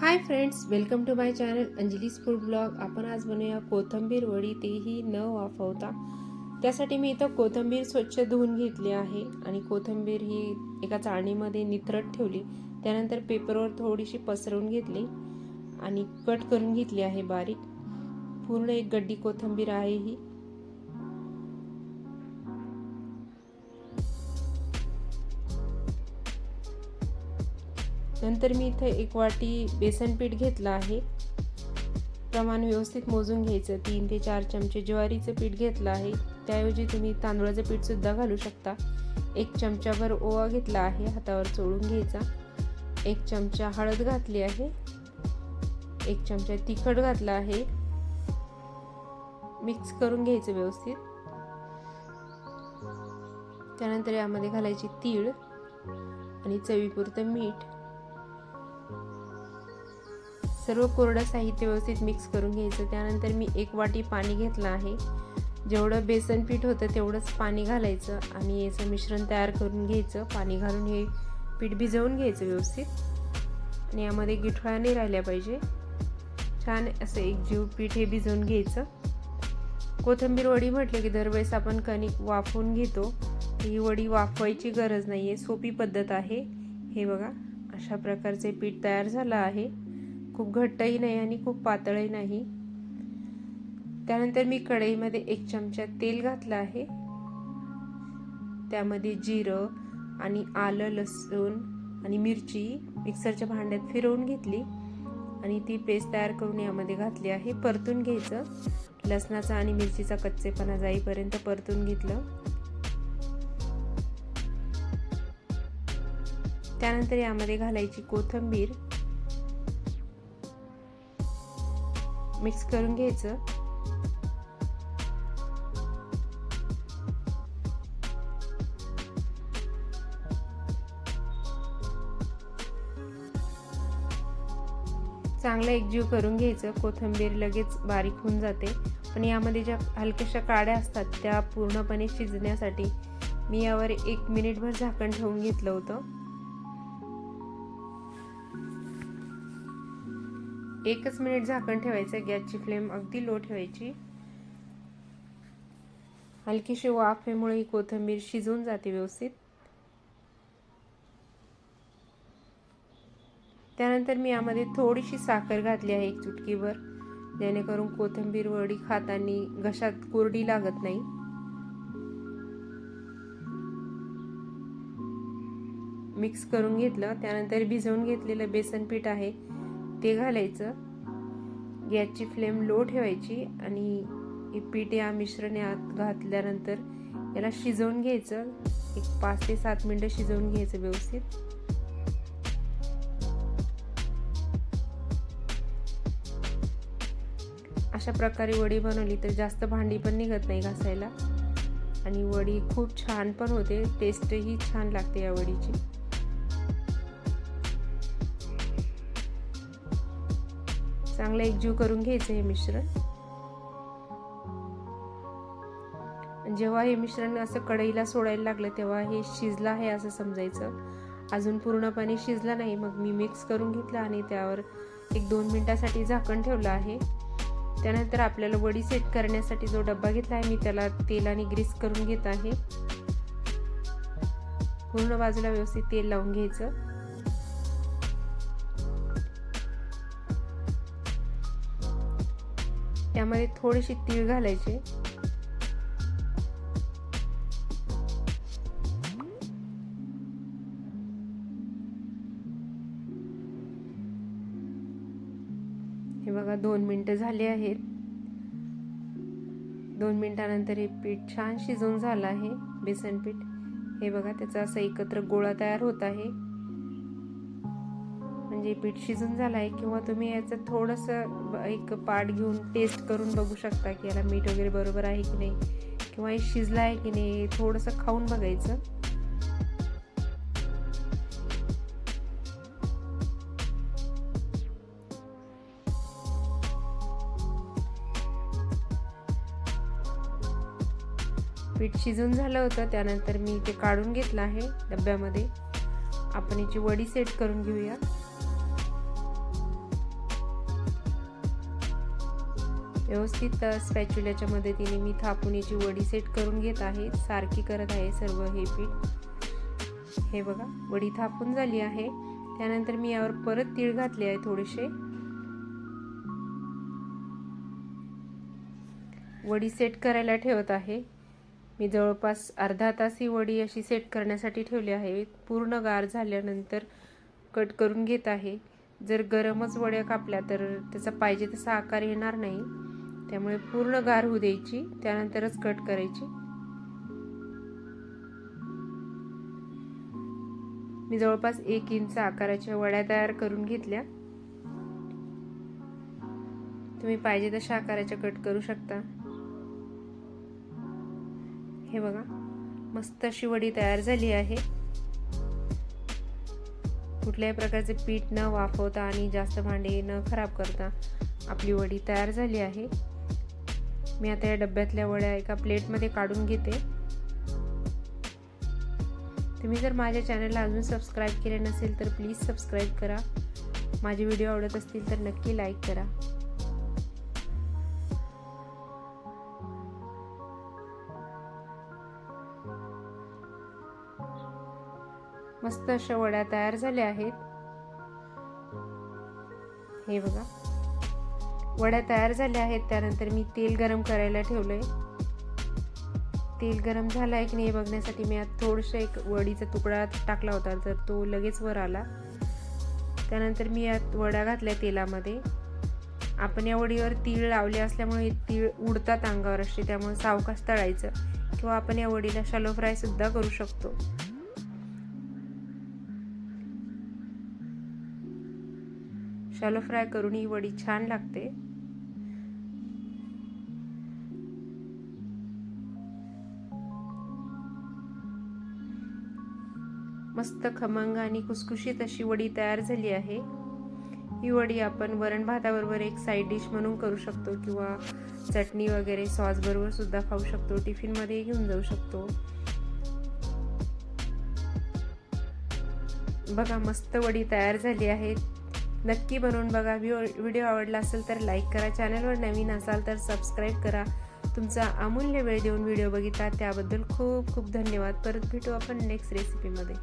Hi friends welcome to my channel Anjali's food blog आपण आज बनवूया कोथंबीर वडी तेही न वाफवता. त्यासाठी मी इथं कोथंबीर स्वच्छ धुवून घेतली आहे आणि कोथंबीर ही एका चाळणीमध्ये नित्रट ठेवली. त्यानंतर पेपरवर थोडीशी पसरवून घेतली आणि कट करून घेतली आहे बारीक. पूर्ण एक गड्डी कोथंबीर आहे ही. नंतर मी इथं एक वाटी बेसन पीठ घेतलं आहे. प्रमाण व्यवस्थित मोजून घ्यायचं. तीन ते चार चमचे ज्वारीचं पीठ घेतलं आहे. त्याऐवजी तुम्ही तांदूळाचं पीठसुद्धा घालू शकता. एक चमचाभर ओवा घेतला आहे. हातावर चोळून घ्यायचा. एक चमचा हळद घातली आहे. एक चमचा तिखट घातला आहे. मिक्स करून घ्यायचं व्यवस्थित. त्यानंतर यामध्ये घालायची तीळ आणि चवीपुरतं मीठ. सर्व कोरडं साहित्य व्यवस्थित मिक्स करून घ्यायचं. त्यानंतर मी एक वाटी पाणी घेतलं आहे. जेवढं बेसन पीठ होतं तेवढंच पाणी घालायचं आणि याचं मिश्रण तयार करून घ्यायचं. पाणी घालून हे पीठ भिजवून घ्यायचं व्यवस्थित. आणि यामध्ये गिठळा नाही राहिल्या पाहिजे. छान असं एक जीव पीठ हे भिजवून घ्यायचं. कोथिंबीर वडी म्हटले की दरवेळेस आपण कणिक वाफवून घेतो. ही वडी वाफवायची गरज नाही आहे सोपी पद्धत आहे. हे बघा अशा प्रकारचे पीठ तयार झालं आहे. खूप घट्टही नाही आणि खूप पातळही नाही. त्यानंतर मी कढईमध्ये एक चमचा तेल घातलं आहे. त्यामध्ये जिरं आणि आलं लसूण आणि मिरची मिक्सरच्या भांड्यात फिरवून घेतली आणि ती पेस्ट तयार करून यामध्ये घातली आहे. परतून घ्यायचं. लसणाचा आणि मिरचीचा कच्चेपणा जाईपर्यंत परतून घेतलं. त्यानंतर यामध्ये घालायची कोथंबीर मिक्स करून घ्यायचं. चांगलं एकजीव करून घ्यायचं. कोथिंबीर लगेच बारीक होऊन जाते. पण यामध्ये ज्या हलक्याशा काड्या असतात त्या पूर्णपणे शिजण्यासाठी मी यावर एक मिनिटभर झाकण ठेवून घेतलं होतं. एकच मिनिट झाकण ठेवायचं गॅसची फ्लेम अगदी लो ठेवायची. हलकीशी वाफेमुळे ही कोथिंबीर शिजून जाते व्यवस्थित. त्यानंतर मी यामध्ये थोडीशी साखर घातली आहे एक चुटकीवर जेणेकरून कोथिंबीर वडी खाताना घशात कोरडी लागत नाही. मिक्स करून घेतलं. त्यानंतर भिजवून घेतलेलं बेसन पीठ आहे. ते घालायचं. गॅसची फ्लेम लो ठेवायची आणि हे पीठ या मिश्रण घातल्यानंतर याला शिजवून घ्यायचं. एक पाच ते सात मिनटं शिजवून घ्यायचं व्यवस्थित. अशा प्रकारे वडी बनवली तर जास्त भांडी पण निघत नाही घासायला. आणि वडी खूप छान पण होते. टेस्टही छान लागते या वडीची. चांगलं एकजीव करून घ्यायचं हे मिश्रण. जेव्हा हे मिश्रण असं कढईला सोडायला लागलं तेव्हा हे शिजलं आहे असं समजायचं. अजून पूर्णपणे शिजलं नाही मग मी मिक्स करून घेतलं आणि त्यावर एक दोन मिनटासाठी झाकण ठेवलं आहे. त्यानंतर आपल्याला वडी सेट करण्यासाठी जो डब्बा घेतला आहे मी त्याला तेलाने ग्रीस करून घेत आहे. पूर्ण बाजूला व्यवस्थित तेल लावून घ्यायचं. त्यामध्ये थोडेसे तीळ घालायचे. हे बघा दोन मिनटं झाली आहेत. दोन मिनटानंतर हे पीठ छान शिजवून झालं आहे बेसन पीठ. हे बघा त्याचा असं एकत्र गोळा तयार होत आहे. म्हणजे पीठ शिजून झालं आहे किंवा तुम्ही याचं थोडंसं एक पाट घेऊन टेस्ट करून बघू शकता की याला मीठ वगैरे बरोबर आहे की नाही किंवा हे शिजलं आहे की नाही थोडंसं खाऊन बघायचं. पीठ शिजून झालं होतं त्यानंतर मी ते काढून घेतलं आहे डब्यामध्ये. आपण याची वडी सेट करून घेऊया. व्यवस्थित स्पॅच्युल्याच्या मदतीने मी थापुनीची वडी सेट करून घेत आहे. सारखी करत आहे सर्व हे पीठ. हे बघा वडी थापून झाली आहे. त्यानंतर मी यावर परत तीळ घातले आहे थोडेसे. वडी सेट करायला ठेवत आहे. मी जवळपास अर्धा तास ही वडी अशी सेट करण्यासाठी ठेवली आहे. पूर्ण गार झाल्यानंतर कट करून घेत आहे. जर गरमच वड्या कापल्या तर त्याचा पाहिजे तसा आकार येणार नाही. त्यामुळे पूर्ण गार होऊ द्यायची त्यानंतरच कट करायची. मी जवळपास एक इंच आकाराच्या वड्या तयार करून घेतल्या. तुम्ही पाहिजे तशा आकाराच्या कट करू शकता. हे बघा मस्त अशी वडी तयार झाली आहे. कुठल्याही प्रकारचे पीठ न वाफवता आणि जास्त भांडे न खराब करता आपली वडी तयार झाली आहे. मी आता या डब्यातल्या वड्या एका प्लेटमध्ये काढून घेते. तुम्ही जर माझ्या चॅनलला अजून सबस्क्राईब केले नसेल तर प्लीज सबस्क्राईब करा. माझे व्हिडिओ आवडत असतील तर नक्की लाईक करा. मस्त अशा वड्या तयार झाल्या आहेत. हे बघा. वड्या तयार झाल्या आहेत. त्यानंतर मी तेल गरम करायला ठेवलं आहे तेल गरम झालं आहे की नाही बघण्यासाठी मी आत थोडंसं एक वडीचा तुकडा टाकला होता तर तो लगेच वर आला. त्यानंतर मी यात वड्या घातल्या तेलामध्ये. आपण या वडीवर तीळ लावले असल्यामुळे तीळ उडतात अंगावर असे त्यामुळे सावकाश तळायचं किंवा आपण या वडीला शालो फ्रायसुद्धा करू शकतो. शालो फ्राय करून ही वडी छान लागते. मस्त खमंग आणि खुसखुशीत अशी वडी तयार झाली आहे. ही वडी आपण वरण भाताबरोबर एक साईड डिश म्हणून करू शकतो किंवा चटणी वगैरे सॉस बरोबर सुद्धा खाऊ शकतो टिफिनमध्ये घेऊन जाऊ शकतो. बघा मस्त वडी तयार झाली आहे. नक्की बनवून बघा. व्हिडिओ आवडला असेल तर लाईक करा. चॅनलवर नवीन असाल तर सबस्क्राईब करा. तुमचा अमूल्य वेळ देऊन व्हिडिओ बघितला त्याबद्दल खूप खूप धन्यवाद. परत भेटू आपण नेक्स्ट रेसिपीमध्ये